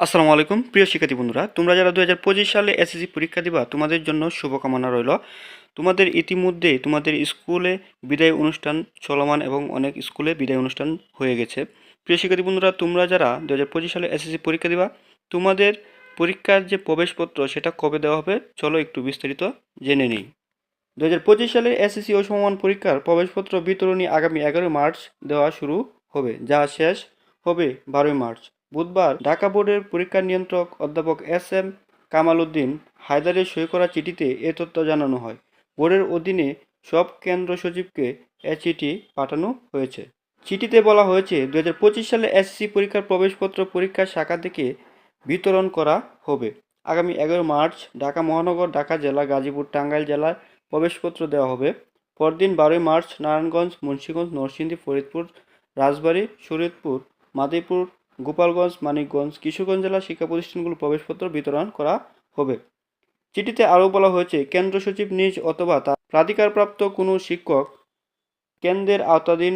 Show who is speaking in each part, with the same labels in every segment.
Speaker 1: আসসালামু আলাইকুম, প্রিয় শিক্ষার্থী বন্ধুরা। তোমরা যারা দু হাজার পঁচিশ সালে এসএসসি পরীক্ষা দিবা, তোমাদের জন্য শুভকামনা রইল। তোমাদের ইতিমধ্যে তোমাদের স্কুলে বিদায় অনুষ্ঠান চলমান এবং অনেক স্কুলে বিদায় অনুষ্ঠান হয়ে গেছে। প্রিয় শিক্ষার্থী বন্ধুরা, তোমরা যারা দু হাজার পঁচিশ সালে এসএসসি পরীক্ষা দিবা, তোমাদের পরীক্ষার যে প্রবেশপত্র, সেটা কবে দেওয়া হবে, চলো একটু বিস্তারিত জেনে নিই। দু হাজার পঁচিশ সালের এসএসসি ও সমমান পরীক্ষার প্রবেশপত্র বিতরণী আগামী এগারোই মার্চ দেওয়া শুরু হবে, যা শেষ হবে বারোই মার্চ। বুধবার ঢাকা বোর্ডের পরীক্ষা নিয়ন্ত্রক অধ্যাপক এস এম কামাল উদ্দিন হায়দারের সই করা চিঠিতে এ তথ্য জানানো হয়। বোর্ডের অধীনে সব কেন্দ্র সচিবকে এ চিঠি পাঠানো হয়েছে। চিঠিতে বলা হয়েছে দু হাজার পঁচিশ সালে এসএসসি পরীক্ষার প্রবেশপত্র পরীক্ষার শাখা থেকে বিতরণ করা হবে। আগামী এগারো মার্চ ঢাকা মহানগর, ঢাকা জেলা, গাজীপুর, টাঙ্গাইল জেলার প্রবেশপত্র দেওয়া হবে। পরদিন বারোই মার্চ নারায়ণগঞ্জ, মুন্সীগঞ্জ, নরসিংদী, ফরিদপুর, রাজবাড়ী, শরীয়তপুর মাদিপুর গোপালগঞ্জ, মানিকগঞ্জ, কিশোরগঞ্জ জেলা শিক্ষা প্রতিষ্ঠানগুলো প্রবেশপত্র বিতরণ করা হবে। চিঠিতে আরও বলা হয়েছে, কেন্দ্র সচিব নিজ অথবা তার প্রাধিকারপ্রাপ্ত কোনো শিক্ষক কেন্দ্রের আওতাধীন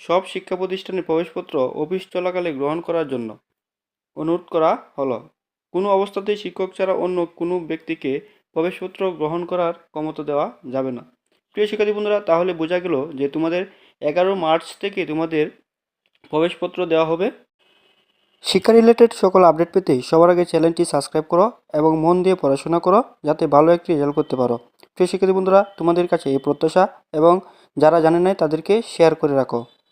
Speaker 1: সব শিক্ষা প্রতিষ্ঠানের প্রবেশপত্র অফিস চলাকালে গ্রহণ করার জন্য অনুরোধ করা হলো। কোনো অবস্থাতেই শিক্ষক ছাড়া অন্য কোনো ব্যক্তিকে প্রবেশপত্র গ্রহণ করার ক্ষমতা দেওয়া যাবে না। প্রিয় শিক্ষার্থী বন্ধুরা, তাহলে বোঝা গেল যে তোমাদের এগারো মার্চ থেকে তোমাদের প্রবেশপত্র দেওয়া হবে। শিক্ষা রিলেটেড সকল আপডেট পেতে সবার আগে চ্যানেলটি সাবস্ক্রাইব করো এবং মন দিয়ে পড়াশোনা করো যাতে ভালো একটি রেজাল্ট করতে পারো। প্রিয় শিক্ষার্থী বন্ধুরা, তোমাদের কাছে এই প্রত্যাশা এবং যারা জানে নাই তাদেরকে শেয়ার করে রাখো।